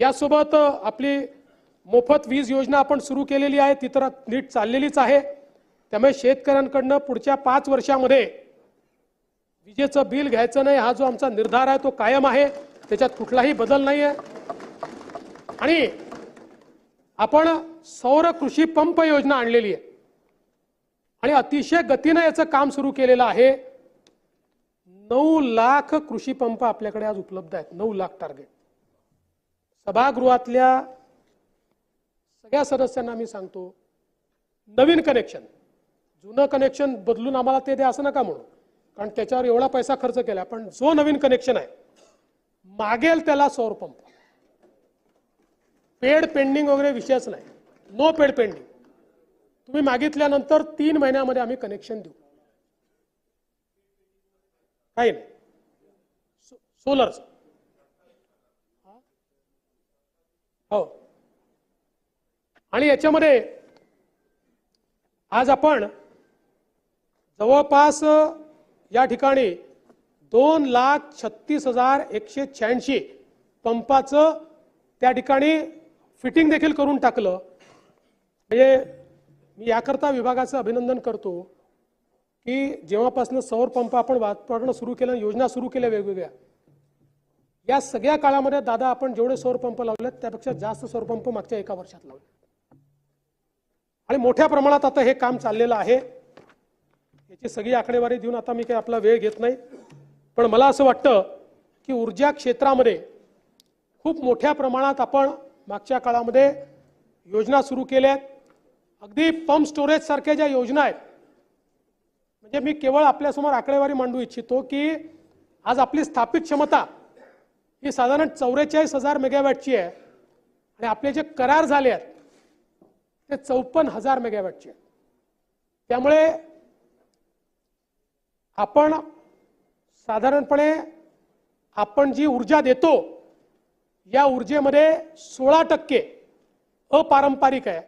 यासोबत आपली मोफत वीज योजना आपण सुरू केलेली आहे. ती तर नीट चाललेलीच आहे. त्यामुळे शेतकऱ्यांकडनं पुढच्या पाच वर्षामध्ये विजेचं बिल घ्यायचं नाही हा जो आमचा निर्धार आहे तो कायम आहे. त्याच्यात कुठलाही बदल नाही आहे आणि आपण सौर कृषी पंप योजना आणलेली आहे. आणि अतिशय गतीनं याचं काम सुरू केलेलं आहे. नऊ लाख कृषी पंप आपल्याकडे आज उपलब्ध आहेत. नऊ लाख टार्गेट सभागृहातल्या सगळ्या सदस्यांना मी सांगतो नवीन कनेक्शन जुनं कनेक्शन बदलून आम्हाला ते द्या असं नका म्हणू. कारण त्याच्यावर एवढा पैसा खर्च केला पण जो नवीन कनेक्शन आहे मागेल त्याला सौर पंप. पेड पेंडिंग वगैरे विषयच नाही. No paid pending. तुम्ही मागितल्यानंतर तीन महिन्यामध्ये आम्ही कनेक्शन देऊ. काही नाही. सोलरचं हो. आणि याच्यामध्ये आज आपण जवळपास या ठिकाणी दोन लाख छत्तीस हजार एकशे शहाऐंशी पंपाचं त्या ठिकाणी फिटिंग देखील करून टाकलं. म्हणजे मी याकरता विभागाचं अभिनंदन करतो की जेव्हापासून सौर पंप आपण वापरणं सुरू केलं योजना सुरू केल्या वेगवेगळ्या या सगळ्या काळामध्ये दादा आपण जेवढे सौर पंप लावलेत त्यापेक्षा जास्त सौर पंप मागच्या एका वर्षात लावले. आणि मोठ्या प्रमाणात आता हे काम चाललेलं आहे. याची सगळी आकडेवारी देऊन आता मी काही आपला वेळ घेत नाही. पण मला असं वाटतं की ऊर्जा क्षेत्रामध्ये खूप मोठ्या प्रमाणात आपण मागच्या काळामध्ये योजना सुरू केल्या आहेत अगदी पंप स्टोरेज सारख्या ज्या योजना आहेत म्हणजे मी केवळ आपल्यासमोर आकडेवारी मांडू इच्छितो की आज आपली स्थापित क्षमता ही साधारण चौवेचाळीस हजार मेगावॅटची आहे. आणि आपले जे करार झाले आहेत ते चौपन्न हजार मेगावॅटचे आहेत. त्यामुळे आपण साधारणपणे आपण जी ऊर्जा देतो या ऊर्जेमध्ये सोळा टक्के अपारंपरिक आहे.